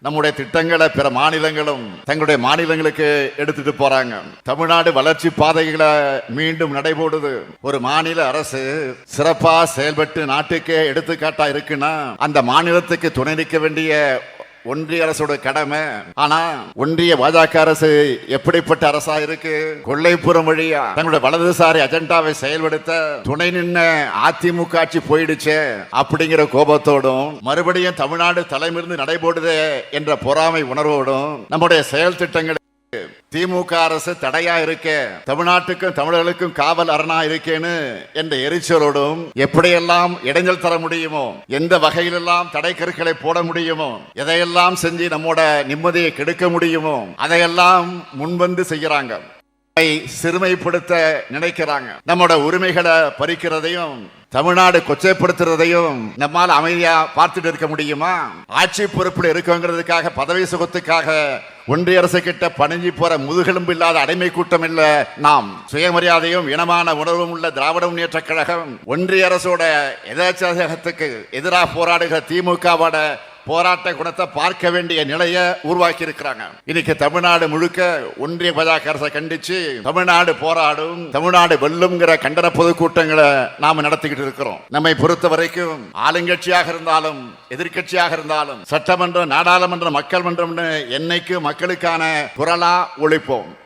நம்முடைய திட்டங்களை பிற மாநிலங்களும் தங்களுடைய மாநிலங்களுக்கு எடுத்துட்டு போறாங்க. தமிழ்நாடு வளர்ச்சி பாதைகளை மீண்டும் நடைபோடுது. ஒரு மாநில அரசு சிறப்பா செயல்பட்டு நாட்டுக்கே எடுத்துக்காட்டா இருக்குன்னா அந்த மாநிலத்துக்கு துணை நிற்க வேண்டிய ஒன்றிய அரசோட கடமை. ஆனா ஒன்றிய பாஜக அரசு எப்படிப்பட்ட அரசா இருக்கு? கொள்ளைப்புறம் வழியா தங்களுடைய வலதுசாரி அஜெண்டாவை செயல்படுத்த துணை நின்ன அதிமுக ஆட்சி போயிடுச்சே அப்படிங்கிற கோபத்தோடும் மறுபடியும் தமிழ்நாடு தலைமிருந்து நடைபோடுதே என்ற பொறாமை உணர்வோடும் நம்முடைய செயல் திட்டங்கள் திமுக அரசு தடையா இருக்க. தமிழ்நாட்டுக்கும் தமிழர்களுக்கும் காவல் அரணா இருக்கேன்னு என்ற எரிச்சலோடும் எப்படியெல்லாம் இடைஞ்சல் தர முடியுமோ எந்த வகையிலெல்லாம் தடை கருக்களை போட முடியுமோ எதையெல்லாம் செஞ்சு நம்மோட நிம்மதியை கெடுக்க முடியுமோ அதையெல்லாம் முன்வந்து செய்கிறாங்க. சிறுமைப்படுத்த நினைக்கிறாங்க. நம்மோட உரிமைகளை பறிக்கிறதையும் தமிழ்நாடு கொச்சைப்படுத்துறதையும் நம்மால் அமைதியா பார்த்துட்டு இருக்க முடியுமா? ஆட்சி பொறுப்பில் இருக்கோங்கிறதுக்காக பதவி சுகத்துக்காக ஒன்றிய அரசு கிட்ட பணிஞ்சு போற முதுகெலும்பு இல்லாத அடிமை கூட்டம் இல்ல நாம். சுயமரியாதையும் இனமான உணர்வும் உள்ள திராவிட முன்னேற்ற கழகம் ஒன்றிய அரசோட எதாச்சகத்துக்கு எதிராக போராடுகிற திமுகவோட போராட்ட குணத்தை பார்க்க வேண்டிய நிலையை உருவாக்கி இருக்கிறாங்க இன்னைக்கு தமிழ்நாடு முழுக்க ஒன்றிய பாஜக அரசை கண்டிச்சு தமிழ்நாடு போராடும் தமிழ்நாடு வெல்லுங்கிற கண்டன பொதுக்கூட்டங்களை நாம நடத்திக்கிட்டு இருக்கிறோம். நம்மை பொறுத்த வரைக்கும் ஆளுங்கட்சியாக இருந்தாலும் எதிர்க்கட்சியாக இருந்தாலும் சட்டமன்றம் நாடாளுமன்றம் மக்கள் மன்றம்னு என்னைக்கு மக்களுக்கான குரலா ஒழிப்போம்.